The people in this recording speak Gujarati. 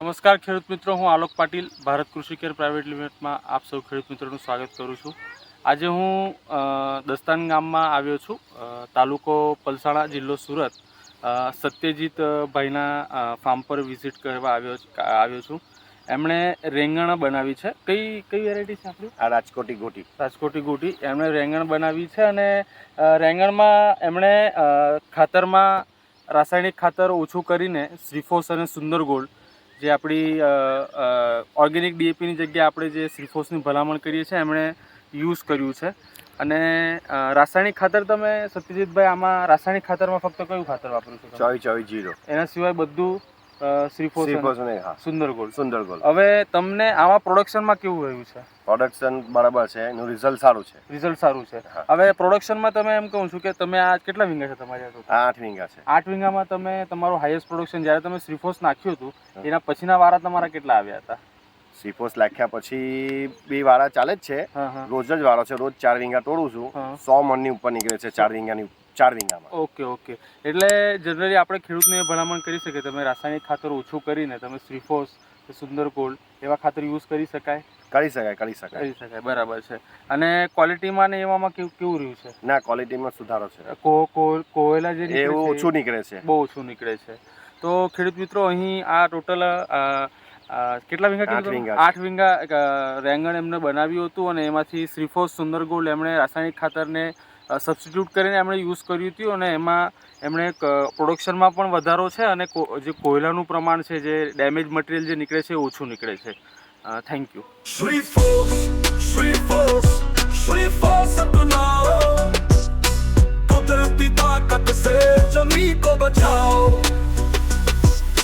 નમસ્કાર ખેડૂત મિત્રો. હું આલોક પાટીલ ભારત કૃષિ કેર પ્રાઇવેટ લિમિટેડમાં આપ સૌ ખેડૂત મિત્રોનું સ્વાગત કરું છું. આજે હું દસ્તાન ગામમાં આવ્યો છું. તાલુકો પલસાણા જિલ્લો સુરત. સત્યજીત ભાઈના ફાર્મ પર વિઝિટ કરવા આવ્યો આવ્યો છું. એમણે રેંગણ બનાવી છે. કઈ કઈ વેરાયટી છે આપણી? આ રાજકોટી ગોટી. રાજકોટી ગોટી. એમણે રેંગણ બનાવી છે અને રેંગણમાં એમણે ખાતરમાં રાસાયણિક ખાતર ઓછું કરીને શ્રીફોસ અને સુંદર ગોલ્ડ જે આપણી ઓર્ગેનિક ડીએપીની જગ્યાએ આપણે જે સિલ્ફોસની ભલામણ કરીએ છીએ એમણે યુઝ કર્યું છે. અને રાસાયણિક ખાતર તમે સત્યજીતભાઈ આમાં રાસાયણિક ખાતરમાં ફક્ત કયું ખાતર વાપર્યું છે ચોવી ચોવીસ જીરો. એના સિવાય બધું સુંદર ગોલ્ડ સુંદર ગોલ હવે તમને આમાં પ્રોડક્શનમાં કેવું રહ્યું છે? પ્રોડક્શન બરાબર છે એનું રિઝલ્ટ સારું છે. રિઝલ્ટ સારું છે. હવે પ્રોડક્શનમાં તમે એમ કહું છું કે તમે આ કેટલા વિંગા છે તમારી આઠ વિંગા છે. આઠ વિંગામાં તમે તમારું હાઈએસ્ટ પ્રોડક્શન જ્યારે તમે શ્રીફોસ નાખ્યું હતું એના પછીના વારા તમારા કેટલા આવ્યા હતા? શ્રીફોસ લાખ્યા પછી બે વાળા ચાલે જ છે. રોજ જ વાળો છે રોજ ચાર વીંગા તોડું છું. સો મણની ઉપર નીકળે છે ચાર વીંગાની ચાર વીંગામાં. Okay okay. એટલે જનરલી આપણે ખેડૂતને ભલામણ કરી શકીએ. તમે રાસાયણિક ખાતર ઓછું કરીને તમે શ્રીફોસ સુંદર ગોલ્ડ એવા ખાતર યુઝ કરી શકાય? કરી શકાય કરી શકાય. કરી શકાય બરાબર છે. અને ક્વોલિટીમાં ને એવામાં કેવું કેવું રહ્યું છે? ના ક્વોલિટીમાં સુધારો છે. કો કો- કોયલા જે એવું ઓછું નીકળે છે. બહુ ઓછું નીકળે છે. તો ખેડૂત મિત્રો અહીં આ ટોટલ કેટલા વીંગા કીધું આઠ વીંગા રેંગણ એમને બનાવ્યું હતું અને એમાંથી શ્રીફોસ સુંદર ગોલ્ડ એમણે રાસાયણિક ખાતરને સબસ્ટિટ્યૂટ કરીને એમણે યુઝ કર્યું હતું અને એમાં એમણે પ્રોડક્શનમાં પણ વધારો છે અને જે કોયલાનું પ્રમાણ છે જે ડેમેજ મટીરિયલ જે નીકળે છે ઓછું નીકળે છે. Thank you શ્રીફોસ શ્રીફોસ શ્રીફોસ